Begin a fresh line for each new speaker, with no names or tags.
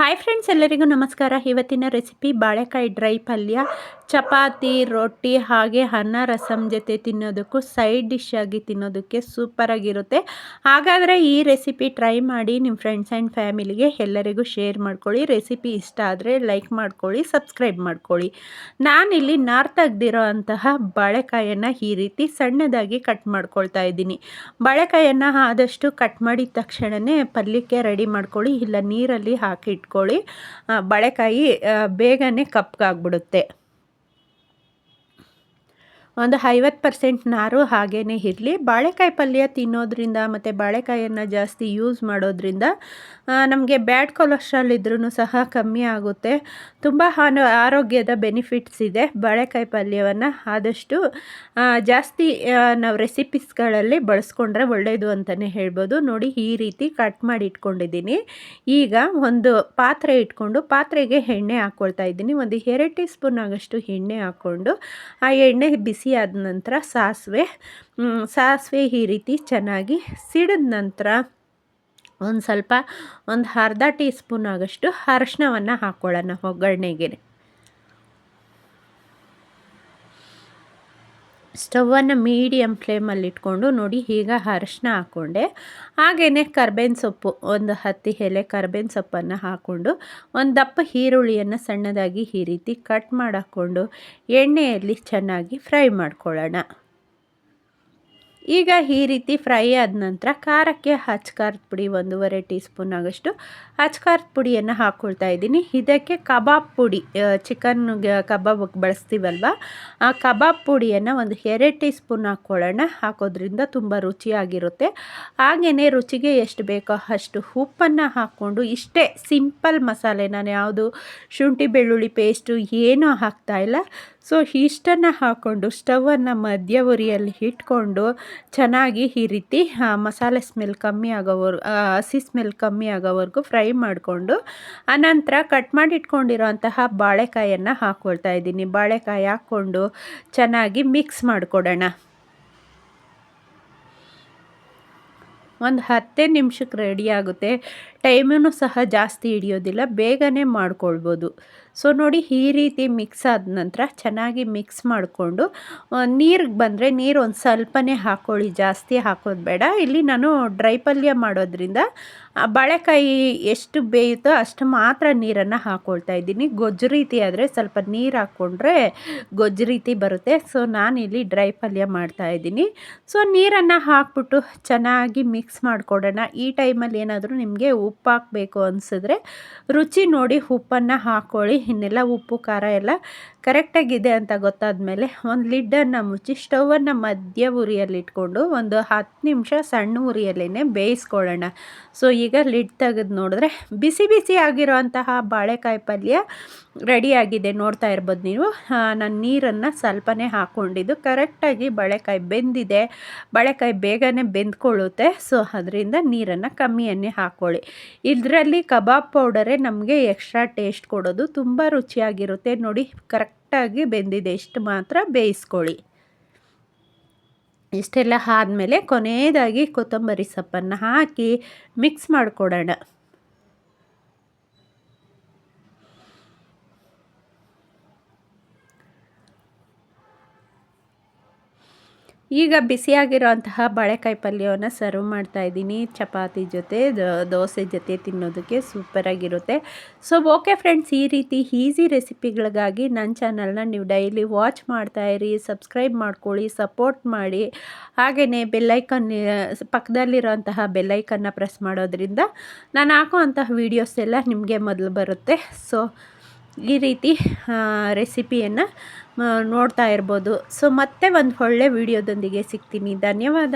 Hi friends ಎಲ್ಲರಿಗೂ ನಮಸ್ಕಾರ. ಇವತ್ತಿನ ರೆಸಿಪಿ ಬಾಳೆಕಾಯಿ ಡ್ರೈ ಪಲ್ಯ. ಚಪಾತಿ, ರೊಟ್ಟಿ ಹಾಗೆ ಅನ್ನ ರಸಮ್ ಜೊತೆ ತಿನ್ನೋದಕ್ಕೂ ಸೈಡ್ ಡಿಶ್ ಆಗಿ ತಿನ್ನೋದಕ್ಕೆ ಸೂಪರಾಗಿರುತ್ತೆ ಹಾಗಾದರೆ ಈ ರೆಸಿಪಿ ಟ್ರೈ ಮಾಡಿ ನಿಮ್ಮ ಫ್ರೆಂಡ್ಸ್ ಆ್ಯಂಡ್ ಫ್ಯಾಮಿಲಿಗೆ ಎಲ್ಲರಿಗೂ ಶೇರ್ ಮಾಡ್ಕೊಳ್ಳಿ. ರೆಸಿಪಿ ಇಷ್ಟ ಆದರೆ ಲೈಕ್ ಮಾಡ್ಕೊಳ್ಳಿ ಸಬ್ಸ್ಕ್ರೈಬ್ ಮಾಡ್ಕೊಳ್ಳಿ. ನಾನಿಲ್ಲಿ ನಾರ್ ತೆಗ್ದಿರೋ ಅಂತಹ ಬಾಳೆಕಾಯನ್ನು ಈ ರೀತಿ ಸಣ್ಣದಾಗಿ ಕಟ್ ಮಾಡ್ಕೊಳ್ತಾ ಇದ್ದೀನಿ. ಬಾಳೆಕಾಯನ್ನು ಆದಷ್ಟು ಕಟ್ ಮಾಡಿದ ತಕ್ಷಣವೇ ಪಲ್ಯಕ್ಕೆ ರೆಡಿ ಮಾಡ್ಕೊಳ್ಳಿ. ಇಲ್ಲ ನೀರಲ್ಲಿ ಹಾಕಿ ಇಟ್ಕೊಳ್ಳಿ. ಬಾಳೆಕಾಯಿ ಬೇಗನೆ ಕಪ್ಪಗಾಗ್ಬಿಡುತ್ತೆ ಒಂದು ಐವತ್ತು ಪರ್ಸೆಂಟ್ ನಾರು ಹಾಗೇ ಇರಲಿ. ಬಾಳೆಕಾಯಿ ಪಲ್ಯ ತಿನ್ನೋದ್ರಿಂದ ಮತ್ತು ಬಾಳೆಕಾಯಿಯನ್ನು ಜಾಸ್ತಿ ಯೂಸ್ ಮಾಡೋದ್ರಿಂದ ನಮಗೆ ಬ್ಯಾಡ್ ಕೊಲೆಸ್ಟ್ರಾಲ್ ಇದ್ರೂ ಸಹ ಕಮ್ಮಿ ಆಗುತ್ತೆ. ತುಂಬ ಆರೋಗ್ಯದ ಬೆನಿಫಿಟ್ಸ್ ಇದೆ ಬಾಳೆಕಾಯಿ ಪಲ್ಯವನ್ನು. ಆದಷ್ಟು ಜಾಸ್ತಿ ನಾವು ರೆಸಿಪೀಸ್ಗಳಲ್ಲಿ ಬಳಸ್ಕೊಂಡ್ರೆ ಒಳ್ಳೆಯದು ಅಂತಲೇ ಹೇಳ್ಬೋದು. ನೋಡಿ, ಈ ರೀತಿ ಕಟ್ ಮಾಡಿ ಇಟ್ಕೊಂಡಿದ್ದೀನಿ. ಈಗ ಒಂದು ಪಾತ್ರೆ ಇಟ್ಕೊಂಡು, ಪಾತ್ರೆಗೆ ಎಣ್ಣೆ ಹಾಕ್ಕೊಳ್ತಾ ಇದ್ದೀನಿ. ಒಂದು ಎರಡು ಟೀ ಸ್ಪೂನ್ ಆಗಷ್ಟು ಎಣ್ಣೆ ಹಾಕ್ಕೊಂಡು, ಆ ಎಣ್ಣೆ ಬಿಸಿ ಆದ ನಂತರ ಸಾಸಿವೆ ಸಾಸಿವೆ ಈ ರೀತಿ ಚೆನ್ನಾಗಿ ಸಿಡಿದ ನಂತರ ಒಂದು ಸ್ವಲ್ಪ ಒಂದು ಅರ್ಧ ಟೀ ಸ್ಪೂನ್ ಆಗಷ್ಟು ಅರಶಿನವನ್ನು ಹಾಕ್ಕೊಳ್ಳೋಣ ಒಗ್ಗರಣೆಗೆ. ಸ್ಟವನ್ನು ಮೀಡಿಯಮ್ ಫ್ಲೇಮಲ್ಲಿ ಇಟ್ಕೊಂಡು ನೋಡಿ ಈಗ ಅರಶಿನ ಹಾಕ್ಕೊಂಡೆ. ಹಾಗೆಯೇ ಕರ್ಬೇವಿನ ಸೊಪ್ಪು, ಒಂದು ಹತ್ತಿ ಎಲೆ ಕರ್ಬೇವಿನ ಸೊಪ್ಪನ್ನು ಹಾಕ್ಕೊಂಡು, ಒಂದು ದಪ್ಪ ಈರುಳ್ಳಿಯನ್ನು ಸಣ್ಣದಾಗಿ ಈ ರೀತಿ ಕಟ್ ಮಾಡಿಕೊಂಡು ಎಣ್ಣೆಯಲ್ಲಿ ಚೆನ್ನಾಗಿ ಫ್ರೈ ಮಾಡ್ಕೊಳ್ಳೋಣ. ಈಗ ಈ ರೀತಿ ಫ್ರೈ ಆದ ನಂತರ ಖಾರಕ್ಕೆ ಹಚ್ಕಾರದ ಪುಡಿ ಒಂದೂವರೆ ಟೀ ಸ್ಪೂನ್ ಆಗೋಷ್ಟು ಹಚ್ಕಾರದ ಪುಡಿಯನ್ನು ಹಾಕ್ಕೊಳ್ತಾ ಇದ್ದೀನಿ. ಇದಕ್ಕೆ ಕಬಾಬ್ ಪುಡಿ ಚಿಕನ್ ಕಬಾಬ್ ಬಳಸ್ತೀವಲ್ವ? ಆ ಕಬಾಬ್ ಪುಡಿಯನ್ನು ಒಂದು ಎರಡು ಟೀ ಸ್ಪೂನ್ ಹಾಕ್ಕೊಳ್ಳೋಣ ಹಾಕೋದ್ರಿಂದ ತುಂಬ ರುಚಿಯಾಗಿರುತ್ತೆ. ಹಾಗೆಯೇ ರುಚಿಗೆ ಎಷ್ಟು ಬೇಕೋ ಅಷ್ಟು ಉಪ್ಪನ್ನು ಹಾಕ್ಕೊಂಡು ಇಷ್ಟೇ ಸಿಂಪಲ್ ಮಸಾಲೆ ನಾನು ಯಾವುದು ಶುಂಠಿ ಬೆಳ್ಳುಳ್ಳಿ ಪೇಸ್ಟು ಏನೂ ಹಾಕ್ತಾಯಿಲ್ಲ ಸೊ ಇಷ್ಟನ್ನು ಹಾಕ್ಕೊಂಡು ಸ್ಟವನ್ನು ಮಧ್ಯ ಉರಿಯಲ್ಲಿ ಇಟ್ಕೊಂಡು ಚೆನ್ನಾಗಿ ಈ ರೀತಿ ಮಸಾಲೆ ಸ್ಮೆಲ್ ಕಮ್ಮಿ ಆಗೋವರ್ ಹಸಿ ಸ್ಮೆಲ್ ಕಮ್ಮಿ ಆಗೋವರೆಗೂ ಫ್ರೈ ಮಾಡಿಕೊಂಡು ಆನಂತರ ಕಟ್ ಮಾಡಿ ಇಟ್ಕೊಂಡಿರೋಂತಹ ಬಾಳೆಕಾಯನ್ನು ಹಾಕ್ಕೊಳ್ತಾ ಇದ್ದೀನಿ. ಬಾಳೆಕಾಯಿ ಹಾಕ್ಕೊಂಡು ಚೆನ್ನಾಗಿ ಮಿಕ್ಸ್ ಮಾಡಿಕೊಡೋಣ. ಒಂದು ಹತ್ತೇ ನಿಮಿಷಕ್ಕೆ ರೆಡಿ ಆಗುತ್ತೆ. ಟೈಮೂ ಸಹ ಜಾಸ್ತಿ ಹಿಡಿಯೋದಿಲ್ಲ. ಬೇಗನೆ ಮಾಡ್ಕೊಳ್ಬೋದು. ಸೊ ನೋಡಿ ಈ ರೀತಿ ಮಿಕ್ಸ್ ಆದ ನಂತರ ಚೆನ್ನಾಗಿ ಮಿಕ್ಸ್ ಮಾಡಿಕೊಂಡು ನೀರಿಗೆ ಬಂದರೆ ನೀರು ಒಂದು ಸ್ವಲ್ಪನೇ ಹಾಕ್ಕೊಳ್ಳಿ ಜಾಸ್ತಿ ಹಾಕೋದು ಬೇಡ. ಇಲ್ಲಿ ನಾನು ಡ್ರೈ ಪಲ್ಯ ಮಾಡೋದ್ರಿಂದ ಬಾಳೆಕಾಯಿ ಎಷ್ಟು ಬೇಯುತ್ತೋ ಅಷ್ಟು ಮಾತ್ರ ನೀರನ್ನು ಹಾಕ್ಕೊಳ್ತಾ ಇದ್ದೀನಿ. ಗೊಜ್ಜು ರೀತಿ ಆದರೆ ಸ್ವಲ್ಪ ನೀರು ಹಾಕ್ಕೊಂಡ್ರೆ ಗೊಜ್ಜು ರೀತಿ ಬರುತ್ತೆ. ಸೊ ನಾನಿಲ್ಲಿ ಡ್ರೈ ಪಲ್ಯ ಮಾಡ್ತಾ ಇದ್ದೀನಿ. ಸೊ ನೀರನ್ನು ಹಾಕ್ಬಿಟ್ಟು ಚೆನ್ನಾಗಿ ಮಿಕ್ಸ್ ಮಾಡಿಕೊಡೋಣ. ಈ ಟೈಮಲ್ಲಿ ಏನಾದರೂ ನಿಮಗೆ ಉಪ್ಪು ಹಾಕಬೇಕು ಅನಿಸಿದ್ರೆ ರುಚಿ ನೋಡಿ ಉಪ್ಪನ್ನು ಹಾಕ್ಕೊಳ್ಳಿ ಇನ್ನೆಲ್ಲ ಉಪ್ಪು ಖಾರ ಎಲ್ಲ ಕರೆಕ್ಟಾಗಿದೆ ಅಂತ ಗೊತ್ತಾದ ಮೇಲೆ ಒಂದು ಲಿಡ್ಡನ್ನು ಮುಚ್ಚಿ ಸ್ಟವನ್ನು ಮಧ್ಯ ಉರಿಯಲ್ಲಿಟ್ಕೊಂಡು ಒಂದು ಹತ್ತು ನಿಮಿಷ ಸಣ್ಣ ಉರಿಯಲ್ಲೇ ಬೇಯಿಸ್ಕೊಳ್ಳೋಣ. ಸೊ, ಈಗ ಲಿಡ್ ತೆಗೆದು ನೋಡಿದ್ರೆ ಬಿಸಿ ಬಿಸಿ ಆಗಿರೋಂತಹ ಬಾಳೆಕಾಯಿ ಪಲ್ಯ ರೆಡಿಯಾಗಿದೆ ನೋಡ್ತಾ ಇರ್ಬೋದು ನೀವು. ನಾನು ನೀರನ್ನು ಸ್ವಲ್ಪನೇ ಹಾಕ್ಕೊಂಡಿದ್ದು ಕರೆಕ್ಟಾಗಿ ಬಾಳೆಕಾಯಿ ಬೆಂದಿದೆ. ಬಾಳೆಕಾಯಿ ಬೇಗನೆ ಬೆಂದ್ಕೊಳ್ಳುತ್ತೆ. ಸೊ, ಅದರಿಂದ ನೀರನ್ನು ಕಮ್ಮಿಯನ್ನೇ ಹಾಕ್ಕೊಳ್ಳಿ ಇದರಲ್ಲಿ ಕಬಾಬ್ ಪೌಡರೇ ನಮಗೆ ಎಕ್ಸ್ಟ್ರಾ ಟೇಸ್ಟ್ ಕೊಡೋದು. ತುಂಬ ರುಚಿಯಾಗಿರುತ್ತೆ. ನೋಡಿ ಕರೆಕ್ಟಾಗಿ ಬೆಂದಿದೆ. ಇಷ್ಟು ಮಾತ್ರ ಬೇಯಿಸ್ಕೊಳ್ಳಿ. ಇಷ್ಟೆಲ್ಲ ಆದಮೇಲೆ ಕೊನೆಯದಾಗಿ ಕೊತ್ತಂಬರಿ ಸೊಪ್ಪನ್ನು ಹಾಕಿ ಮಿಕ್ಸ್ ಮಾಡಿಕೊಡೋಣ. ಈಗ ಬಿಸಿಯಾಗಿರೋಂತಹ ಬಾಳೆಕಾಯಿ ಪಲ್ಯವನ್ನು ಸರ್ವ್ ಮಾಡ್ತಾ ಇದ್ದೀನಿ. ಚಪಾತಿ ಜೊತೆ ದೋಸೆ ಜೊತೆ ತಿನ್ನೋದಕ್ಕೆ ಸೂಪರಾಗಿರುತ್ತೆ ಸೊ ಓಕೆ ಫ್ರೆಂಡ್ಸ್ ಈ ರೀತಿ ಈಸಿ ರೆಸಿಪಿಗಳಿಗಾಗಿ ನನ್ನ ಚಾನಲ್ನ ನೀವು ಡೈಲಿ ವಾಚ್ ಮಾಡ್ತಾ ಇರಿ ಸಬ್ಸ್ಕ್ರೈಬ್ ಮಾಡ್ಕೊಳ್ಳಿ ಸಪೋರ್ಟ್ ಮಾಡಿ. ಹಾಗೆಯೇ ಬೆಲ್ಲೈಕನ್ ಪಕ್ಕದಲ್ಲಿರೋಂತಹ ಬೆಲ್ಲೈಕನ್ನ ಪ್ರೆಸ್ ಮಾಡೋದ್ರಿಂದ ನಾನು ಹಾಕೋ ಅಂತಹ ವೀಡಿಯೋಸ್ ಎಲ್ಲ ನಿಮಗೆ ಮೊದಲು ಬರುತ್ತೆ. ಸೊ ಈ ರೀತಿ ರೆಸಿಪಿಯನ್ನು ನೋಡ್ತಾ ಇರ್ಬೋದು. ಸೊ ಮತ್ತೆ ಒಂದು ಒಳ್ಳೆ ವಿಡಿಯೋದೊಂದಿಗೆ ಸಿಗ್ತೀನಿ. ಧನ್ಯವಾದ.